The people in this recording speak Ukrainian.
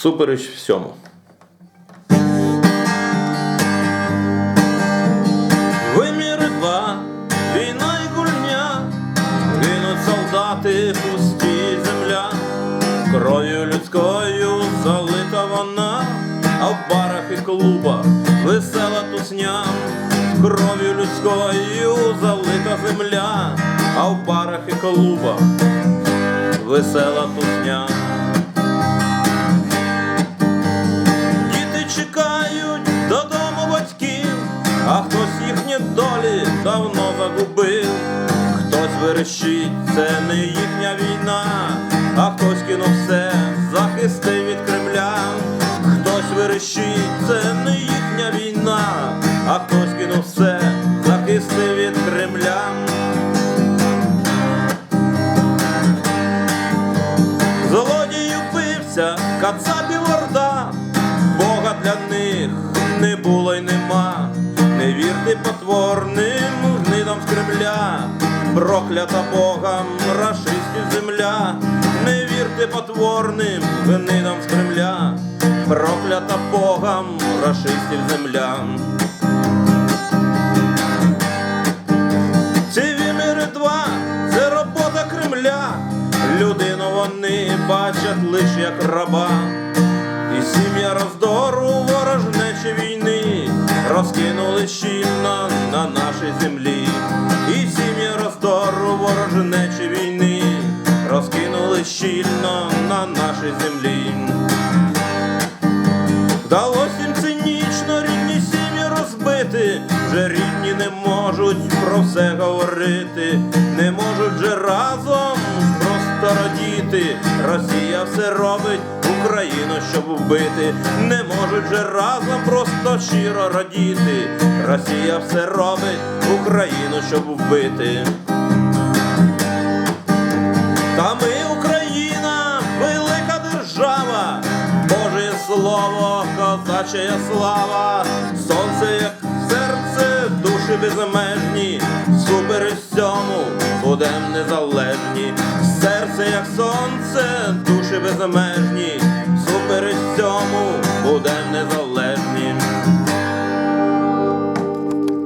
всупереч всьому. Виміри два, війна і гульня, гинуть солдати, пусті земля, кров'ю людською залита вона, а в барах і клубах весела тусня, кров'ю людською залита земля, а в барах і клубах весела тусня. А хтось їхні долі давно загубив. Хтось верещить, це не їхня війна, а хтось кинув все, захисти від Кремля. Хтось верещить, це не їхня війна, а хтось кинув все, захисти від Кремля. Злодії вбився, кацапів орда, Бога для них не було й. Не вірте потворним гнидам з Кремля, проклята Богом рашистів земля, не вірте потворним гнидам з Кремля, проклята Богом рашистів земля. Ці виміри два це робота Кремля. Людину вони бачать лише як раба. І сім'я роздору ворожнечі війни розкинули щільно на нашій землі. І сім'я роздору ворожнечі війни розкинули щільно на нашій землі. Вдалося їм цинічно рідні сім'ї розбити, вже рідні не можуть про все говорити, не можуть же разом просто радіти. Росія все робить Україну, щоб вбити, не можуть же разом просто щиро радіти. Росія все робить Україну, щоб вбити. Та ми Україна, велика держава, Боже слово, козача слава, сонце, як серце, душі безмежні, супереч всьому будем незалежні, серце, як сонце, душі безмежні.